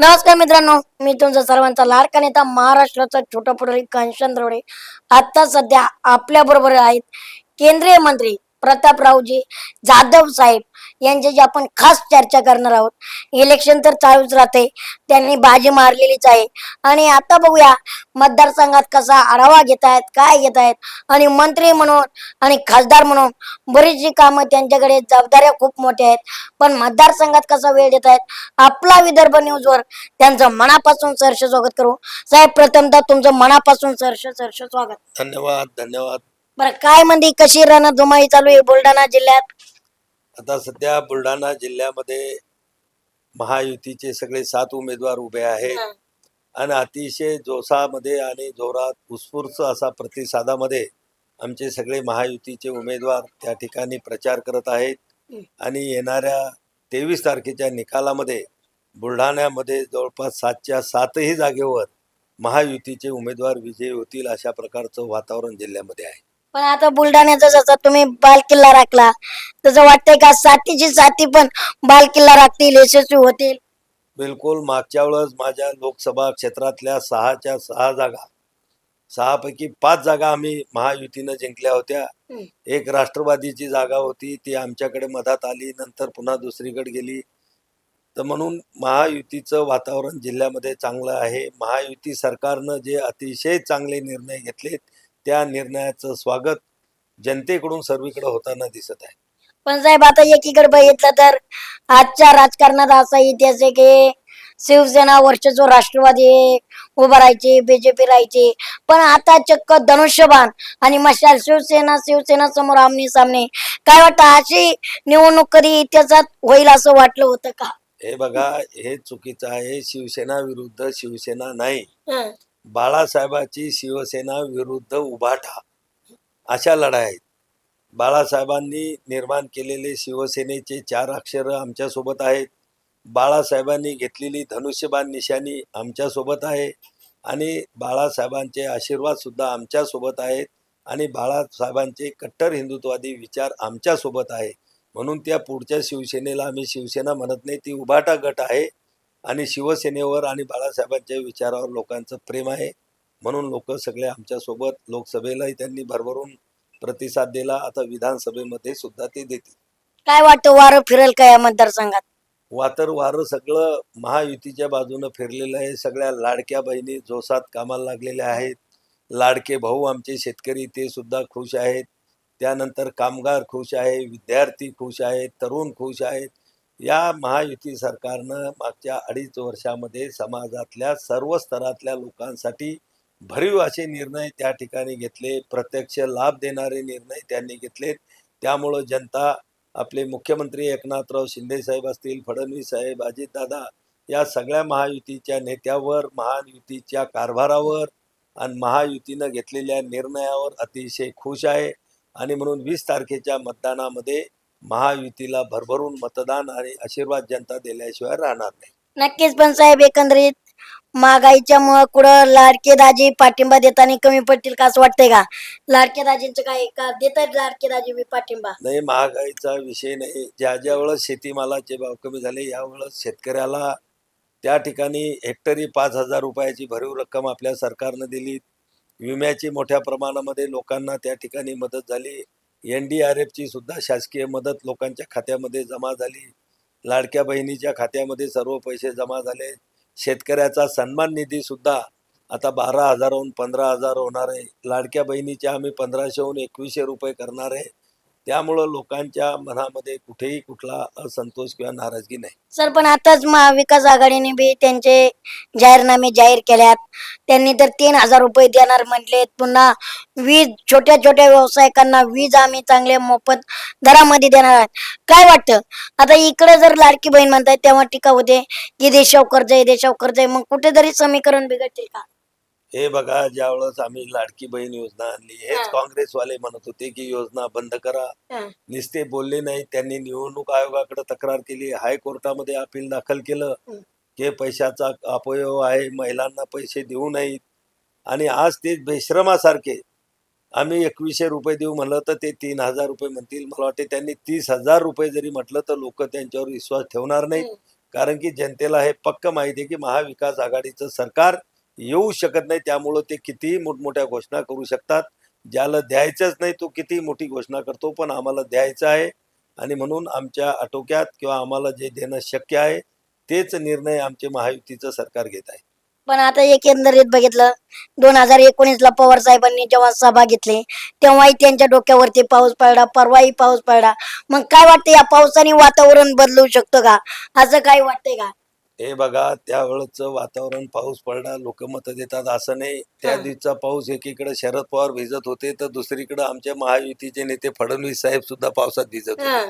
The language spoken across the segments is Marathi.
नमस्कार मित्रांनो मी तुमचा सर्वांचा लाडका नेता महाराष्ट्राचा छोटा पुढारी कांचन रोडे आता सध्या आपल्या बरोबर आहेत केंद्रीय मंत्री प्रतापरावजी जाधव साहेब. यांच्याशी आपण खास चर्चा करणार आहोत. इलेक्शन तर चालूच राहते त्यांनी बाजी मारलेलीच आहे. आणि आता बघूया मतदारसंघात कसा आढावा घेत आहेत काय घेत आहेत. आणि मंत्री म्हणून आणि खासदार म्हणून बरीचशी कामं त्यांच्याकडे जबाबदाऱ्या खूप मोठ्या आहेत. पण मतदारसंघात कसा वेळ देत आहेत आपला विदर्भ न्यूजवर त्यांचं मनापासून सहर्ष स्वागत करू. साहेब प्रथमतः तुमचं मनापासून सहर्ष सहर्ष स्वागत. धन्यवाद धन्यवाद. बरं काय म्हणते कशी रणधुमाळी चालू आहे बुलढाणा जिल्ह्यात? आता सध्या बुलढाणा जिल्ह्यामध्ये महायुतीचे सगळे सात उमेदवार उभे आहेत. आणि अतिशय जोशामध्ये आणि जोरात उत्स्फूर्त असा प्रतिसादामध्ये आमचे सगळे महायुतीचे उमेदवार त्या ठिकाणी प्रचार करत आहेत. आणि येणाऱ्या तेवीस तारखेच्या निकालामध्ये बुलढाण्यामध्ये जवळपास सातच्या सातही जागेवर महायुतीचे उमेदवार विजयी होतील अशा प्रकारचं वातावरण जिल्ह्यामध्ये आहे. पण आता बुलढाण्याचा जसा तुम्ही बाल किल्ला राखला तसं वाटतंय का साथीची साथी पण बाल किल्ला राखतील यशस्वी होतील? बिलकुल. मागच्या वेळेस माझ्या लोकसभा क्षेत्रातल्या सहाच्या सहा जागा सहापैकी पाच जागा आम्ही महायुतीनं जिंकल्या होत्या. एक राष्ट्रवादीची जागा होती ती आमच्याकडे मधात आली नंतर पुन्हा दुसरीकडे गेली. तर म्हणून महायुतीचं वातावरण जिल्ह्यामध्ये चांगलं आहे. महायुती सरकारनं जे अतिशय चांगले निर्णय घेतलेत त्या निर्णयाचं स्वागत जनतेकडून सर्वीकडे होताना दिसत आहे. पण साहेब आता एकीकडे बघितलं तर आजच्या राजकारणात असा इतिहास आहे की शिवसेना वर्चस्व राष्ट्रवादी उभं राहायची बीजेपी राहायची पण आता चक्क धनुष्यबाण आणि मशाल शिवसेना शिवसेना समोर आमने सामने. काय वाटतं अशी निवडणूक कधी इतिहासात होईल असं वाटलं होतं का? हे बघा हे चुकीचं आहे. शिवसेना विरुद्ध शिवसेना नाही. बाळासाहेबाची शिवसेना विरुद्ध उभाटा अशा लढाया आहेत. बाळासाहेबांनी निर्माण केलेले शिवसेनेचे चार अक्षर आमच्यासोबत आहेत. बाळासाहेबांनी घेतलेली धनुष्यबाण निशाणी आमच्यासोबत आहे आणि बाळासाहेबांचे आशीर्वादसुद्धा आमच्यासोबत आहेत आणि बाळासाहेबांचे कट्टर हिंदुत्वादी विचार आमच्यासोबत आहे. म्हणून त्या पुढच्या शिवसेनेला आम्ही शिवसेना म्हणत नाही ती उभाटा गट आहे. आणि शिवसेनेवर आणि बाळासाहेबांच्या विचारावर लोकांचं प्रेम आहे. म्हणून लोक सगळे आमच्यासोबत लोकसभेलाही त्यांनी भरभरून प्रतिसाद दिला. आता विधानसभेमध्ये सुद्धा ते देतील. काय वाटतं वारं फिरेल का या मतदारसंघात? वातर वारं सगळं महायुतीच्या बाजूनं फिरलेलं आहे. सगळ्या लाडक्या बहिणी जोसात कामाला लागलेल्या आहेत. लाडके भाऊ आमचे शेतकरी ते सुद्धा खुश आहेत. त्यानंतर कामगार खुश आहे विद्यार्थी खुश आहेत तरुण खुश आहेत. या महायुती सरकारनं मागच्या अडीच वर्षामध्ये समाजातल्या सर्व स्तरातल्या लोकांसाठी भरीव असे निर्णय त्या ठिकाणी घेतले. प्रत्यक्ष लाभ देणारे निर्णय त्यांनी घेतलेत. त्यामुळं जनता आपले मुख्यमंत्री एकनाथराव शिंदे साहेब असतील फडणवीस साहेब अजितदादा या सगळ्या महायुतीच्या नेत्यावर महायुतीच्या कारभारावर आणि महायुतीनं घेतलेल्या निर्णयावर अतिशय खुश आहे. आणि म्हणून वीस तारखेच्या मतदानामध्ये महायुतीला भरभरून मतदान आणि आशीर्वाद जनता दिल्याशिवाय राहणार नाही. नक्कीच पण साहेब एकंदरीत महागाईच्या मुळे कुठं लाडके दाजी पाठिंबा देताना कमी पडतील का असं वाटतंय का? लाडके दाजींचं काय का देत आहेत लाडके दाजी बी पाठिंबा? नाही महागाईचा विषय नाही. ज्या ज्या वेळेस शेतीमालाचे भाव कमी झाले यावेळेस शेतकऱ्याला त्या ठिकाणी हेक्टरी पाच हजार रुपयाची भरीव रक्कम आपल्या सरकारनं दिली. विम्याची मोठ्या प्रमाणामध्ये लोकांना त्या ठिकाणी मदत झाली. एन डी आर एफची सुद्धा शासकीय मदत लोकांच्या खात्यामध्ये जमा झाली. लाडक्या बहिणीच्या खात्यामध्ये सर्व पैसे जमा झाले. शेतकऱ्याचा सन्मान निधी सुद्धा आता बारा हजारहून पंधरा हजार होणार आहे. लाडक्या बहिणीचे आम्ही पंधराशेहून एकवीसशे रुपये करणार आहे. त्यामुळं लोकांच्या मनामध्ये कुठेही कुठला असंतोष किंवा नाराजगी नाही. सर पण आताच महाविकास आघाडीने बी त्यांचे जाहीरनामे जाहीर केल्यात. त्यांनी तर तीन हजार रुपये देणार म्हटले पुन्हा वीज छोट्या छोट्या व्यावसायिकांना वीज आम्ही चांगले मोफत दरामध्ये देणार आहोत. काय वाटतं? आता इकडे जर लाडकी बहीण म्हणताय तेव्हा टीका होते की देशाव कर्ज आहे देशाव कर्ज. आहे मग कुठेतरी समीकरण बिघडतील का? हे बघा ज्यावेळेस आम्ही लाडकी बहीण योजना आणली हेच हा. काँग्रेसवाले म्हणत होते की योजना बंद करा हं. नुसते बोलले नाही त्यांनी निवडणूक आयोगाकडे तक्रार केली हायकोर्टामध्ये अपील दाखल केलं हं. की पैशाचा अपयोग आहे महिलांना पैसे देऊ नयेत आणि आज ते बेश्रमासारखे आम्ही एकवीसशे रुपये देऊ म्हणलं तर ते तीन हजार रुपये म्हणतील मला वाटते त्यांनी तीस हजार रुपये जरी म्हटलं तर लोक त्यांच्यावर विश्वास ठेवणार नाहीत कारण की जनतेला हे पक्क माहिती आहे की महाविकास आघाडीचं सरकार येऊ शकत नाही त्यामुळं ते कितीही मोठमोठ्या घोषणा करू शकतात. ज्याला द्यायचंच नाही तो किती मोठी घोषणा करतो पण आम्हाला द्यायचं आहे. आणि म्हणून आमच्या आटोक्यात किंवा आम्हाला जे देणं शक्य आहे तेच निर्णय आमचे महायुतीचं सरकार घेत आहे. पण आता एकंदरीत बघितलं दोन हजार एकोणीस ला पवार साहेबांनी जेव्हा सभा घेतली तेव्हाही त्यांच्या डोक्यावरती पाऊस पडला परवाही पाऊस पडला. मग काय वाटतं या पावसाने वातावरण बदलू शकतो का? असं काय वाटतंय का? हे बघा त्यावेळेच वातावरण पाऊस पडला लोक मत देतात असं नाही त्या. दिवसाचा पाऊस एकीकडे शरद पवार भिजत होते तर दुसरीकडे आमच्या महायुतीचे नेते फडणवीस साहेब सुद्धा पावसात भिजत होते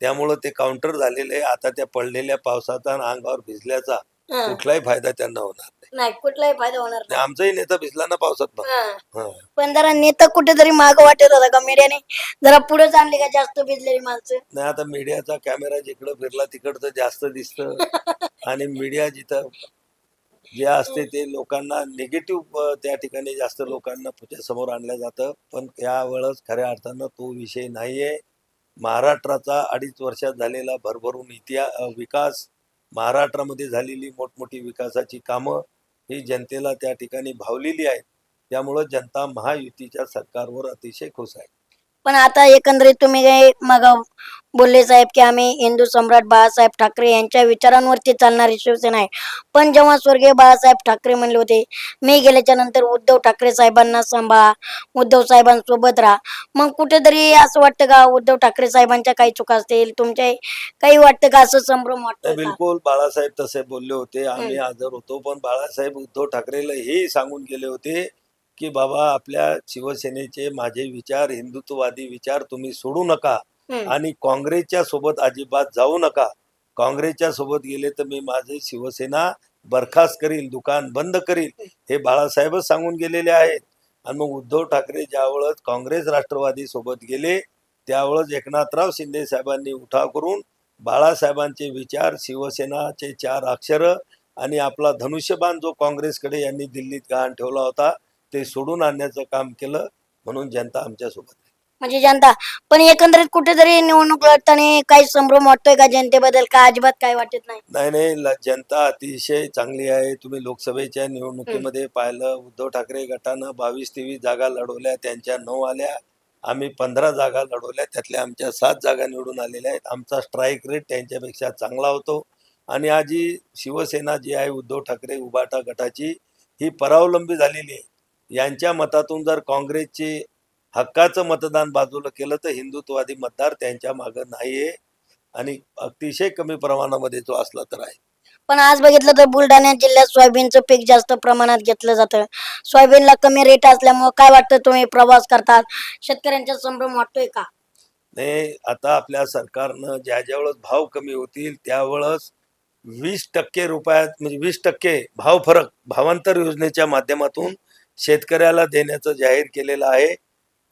त्यामुळं ते काउंटर झालेले. आता त्या पडलेल्या पावसाचा आणि अंगावर भिजल्याचा हं. कुठलाही फायदा त्यांना होणार नाही. नाही कुठलाही फायदा होणार आणि नाही. आमचाही नेता भिजला ना पावसात पण. हं. हा. पण जरा नेता कुठेतरी माग वाटत होता का? मीडियाने जरा पुढे आणले का? जास्त भिजलेली माणसं. नाही आता मीडियाचा कॅमेरा जिकडं फिरला तिकडचं जास्त दिसतं. आणि मीडिया जिथं जे असते ते लोकांना निगेटिव्ह त्या ठिकाणी जास्त लोकांना पुढच्या समोर आणलं जातं. पण यावेळेस खऱ्या अर्थानं तो विषय नाहीये. महाराष्ट्राचा अडीच वर्षात झालेला भरभरून इतिहा अ, विकास महाराष्ट्रामध्ये झालेली मोठमोठी विकासाची कामं ही जनतेला त्या ठिकाणी भावलेली आहेत. त्यामुळं जनता महायुतीच्या सरकारवर अतिशय खुश आहे. पण आता एकंदरीत तुम्ही मग बोलले साहेब की आम्ही हिंदू सम्राट बाळासाहेब ठाकरे यांच्या विचारांवरती चालणारी शिवसेना आहे. पण जेव्हा स्वर्गीय बाळासाहेब ठाकरे म्हणले होते मी गेल्याच्यानंतर उद्धव ठाकरे साहेबांना सांभाळा उद्धव साहेबांसोबत राहा. मग कुठेतरी असं वाटतं का उद्धव ठाकरे साहेबांच्या काही चुका असतील? तुमच्या काही वाटतं का असं संभ्रम वाटतं? बिलकुल बाळासाहेब तसे बोलले होते. आम्ही हजर होतो. पण बाळासाहेब उद्धव ठाकरेला हेही सांगून गेले होते की बाबा आपल्या शिवसेनेचे माझे विचार हिंदुत्ववादी विचार तुम्ही सोडू नका. आणि काँग्रेसच्या सोबत अजिबात जाऊ नका. काँग्रेसच्या सोबत गेले तर मी माझे शिवसेना बरखास्त करील दुकान बंद करील हे बाळासाहेबच सांगून गेलेले आहेत. आणि मग उद्धव ठाकरे ज्यावेळेस काँग्रेस राष्ट्रवादी सोबत गेले त्यावेळेस एकनाथराव शिंदे साहेबांनी उठाव करून बाळासाहेबांचे विचार शिवसेनाचे चार अक्षर आणि आपला धनुष्यबाण जो काँग्रेसकडे यांनी दिल्लीत गहाण ठेवला होता ते सोडून आणण्याचं काम केलं म्हणून जनता आमच्यासोबत म्हणजे जनता. पण एकंदरीत कुठेतरी निवडणूक लढताना काही संभ्रम वाटतोय का जनतेबद्दल? का अजिबात काय वाटत नाही? नाही नाही ल- जनता अतिशय चांगली आहे. तुम्ही लोकसभेच्या निवडणुकीमध्ये पाहिलं उद्धव ठाकरे गटानं बावीस तेवीस जागा लढवल्या त्यांच्या नऊ आल्या. आम्ही पंधरा जागा लढवल्या. त्यातल्या आमच्या सात जागा निवडून आलेल्या आहेत. आमचा स्ट्राईक रेट त्यांच्यापेक्षा चांगला होतो. आणि आज ही शिवसेना जी आहे उद्धव ठाकरे उबाटा गटाची ही परावलंबी झालेली आहे. यांच्या मतातून जर काँग्रेसचे हक्काचं मतदान बाजूला केलं तर हिंदुत्ववादी मतदार त्यांच्या मागं नाहीये. आणि अतिशय कमी प्रमाणामध्ये जो असला तर आहे. पण आज बघितलं तर बुलढाणा जिल्ह्यात सोयाबीनचं पीक जास्त प्रमाणात घेतलं जातं. सोयाबीनला कमी रेट असल्यामुळे काय वाटतं तुम्ही प्रवास करतात? शेतकऱ्यांचा संभ्रम वाटतोय का? नाही आता आपल्या सरकारनं ज्या ज्या वेळेस भाव कमी होतील त्यावेळेस वीस टक्के रुपयात म्हणजे वीस टक्के भाव फरक भावांतर योजनेच्या माध्यमातून शेतकऱ्याला देण्याचं जाहीर केलेलं आहे.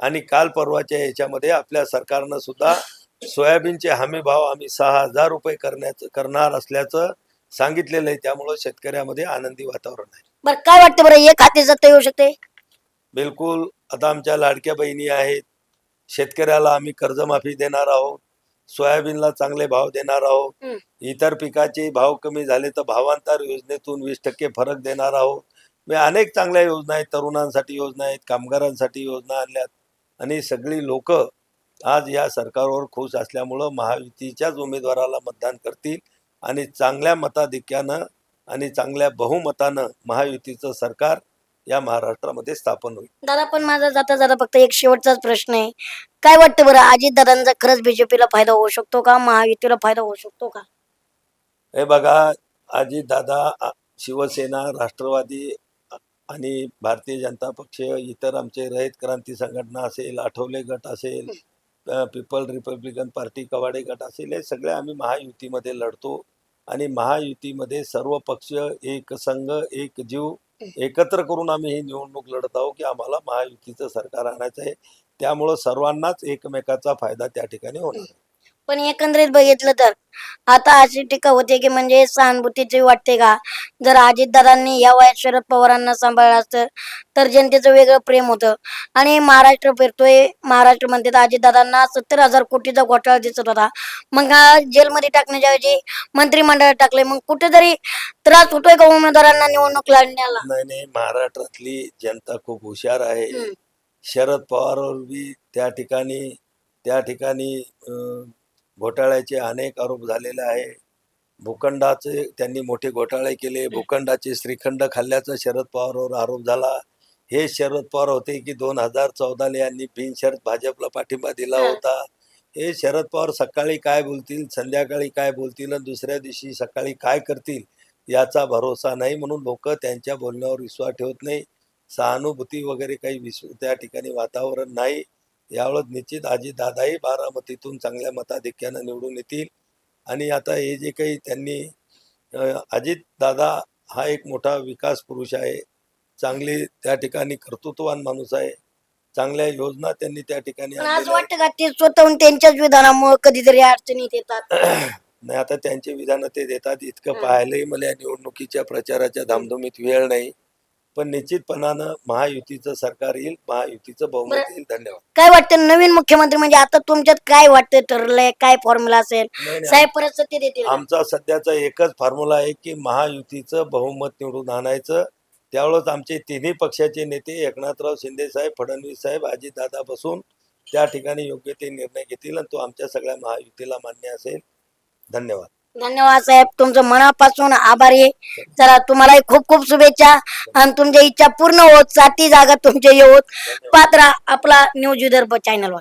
आणि काल परवाच्या याच्यामध्ये आपल्या सरकारनं सुद्धा सोयाबीनचे हमी भाव आम्ही सहा हजार रुपये करण्याचं करणार असल्याचं सांगितलेलं आहे. त्यामुळं शेतकऱ्यामध्ये आनंदी वातावरण आहे. बरं काय वाटतं बरं एक हाती सत्ता येऊ शकते? बिलकुल आता आमच्या लाडक्या बहिणी आहेत. शेतकऱ्याला आम्ही कर्जमाफी देणार आहोत. सोयाबीनला चांगले भाव देणार आहोत. इतर पिकाचे भाव कमी झाले तर भावांतर योजनेतून वीस टक्के फरक देणार आहोत. म्हणजे अनेक चांगल्या योजना आहेत. तरुणांसाठी योजना आहेत कामगारांसाठी योजना आणल्यात. आणि सगळी लोक आज या सरकारवर खुश असल्यामुळं महायुतीच्याच उमेदवाराला मतदान करतील आणि चांगल्या मताधिक्यानं आणि चांगल्या बहुमतानं महायुतीचं सरकार या महाराष्ट्रामध्ये स्थापन होईल. दादा पण माझा जाता जाता फक्त एक शेवटचाच प्रश्न आहे. काय वाटतं बरं अजित दादांचा खरंच बीजेपीला फायदा होऊ शकतो का? महायुतीला फायदा होऊ शकतो का? हे बघा अजित दादा शिवसेना राष्ट्रवादी आणि भारतीय जनता पक्ष इतर आमचे रयत क्रांती संघटना असेल आठवले गट असेल पीपल रिपब्लिकन पार्टी कवाडे गट असेल हे सगळे आम्ही महायुतीमध्ये लढतो. आणि महायुतीमध्ये सर्व पक्ष एक संघ एक जीव एकत्र करून आम्ही ही निवडणूक लढत आहोत की आम्हाला महायुतीचं सरकार आणायचं आहे. त्यामुळं सर्वांनाच एकमेकाचा फायदा त्या ठिकाणी होणार आहे. पण एकंदरीत बघितलं तर आता अशी टीका होते की म्हणजे सहानुभूतीची वाटते का? जर अजितदादांनी या वयात शरद पवारांना सांभाळलं असतं तर जनतेचं वेगळं प्रेम होतं. आणि महाराष्ट्र फिरतोय. महाराष्ट्र म्हणते तर अजितदादांना सत्तर हजार कोटीचा घोटाळा दिसत होता. मग हा जेलमध्ये टाकण्याच्या ऐवजी मंत्रिमंडळात टाकले मग कुठेतरी त्रास होतोय का उमेदवारांना निवडणूक लढण्याला? नाही नाही. महाराष्ट्रातली जनता खूप हुशार आहे. शरद पवारवर बी त्या ठिकाणी त्या ठिकाणी घोटाळ्याचे अनेक आरोप झालेले आहे. भूखंडाचे त्यांनी मोठे घोटाळे केले. भूखंडाचे श्रीखंड खाल्ल्याचा शरद पवारवर आरोप झाला. हे शरद पवार होते की दोन हजार चौदाला यांनी बिनशर्त भाजपला पाठिंबा दिला. होता. हे शरद पवार सकाळी काय बोलतील संध्याकाळी काय बोलतील आणि दुसऱ्या दिवशी सकाळी काय करतील याचा भरोसा नाही म्हणून लोक त्यांच्या बोलण्यावर विश्वास ठेवत नाही. सहानुभूती वगैरे काही विश्व त्या ठिकाणी वातावरण नाही. यावेळेस निश्चित अजितदादाही बारामतीतून चांगल्या मताधिक्यानं निवडून येतील. आणि आता हे जे काही त्यांनी अजित दादा हा एक मोठा विकास पुरुष आहे. चांगली त्या ठिकाणी कर्तृत्ववान माणूस आहे. चांगल्या योजना त्यांनी त्या ठिकाणी. वाटतं का ते स्वतःहून त्यांच्याच विधानामुळे कधीतरी अडचणीत येतात? नाही आता त्यांचे विधान ते देतात. इतकं. पाहायलाही मला या निवडणुकीच्या प्रचाराच्या धामधुमीत वेळ नाही. पण निश्चितपणानं महायुतीचं सरकार येईल महायुतीचं बहुमत. येईल. धन्यवाद. काय वाटतं? नवीन मुख्यमंत्री म्हणजे आता तुमच्यात काय वाटतं? ठरलंय? काय फॉर्म्युला असेल? नाही, नाही, साहेब परत सत्य देतील का? आमचा सध्याचा एकच फॉर्म्युला आहे की महायुतीचं बहुमत निवडून आणायचं. त्यावेळेस आमचे तिन्ही पक्षाचे नेते एकनाथराव शिंदे साहेब फडणवीस साहेब अजितदादा बसून त्या ठिकाणी योग्य ते निर्णय घेतील आणि तो आमच्या सगळ्या महायुतीला मान्य असेल. धन्यवाद. धन्यवाद साहेब. तुमचं मनापासून आभारी आहे. जरा तुम्हालाही खूप खूप शुभेच्छा आणि तुमच्या इच्छा पूर्ण होत साती जागा तुमच्या येऊत पात्रा आपला न्यूज विदर्भ चॅनलवर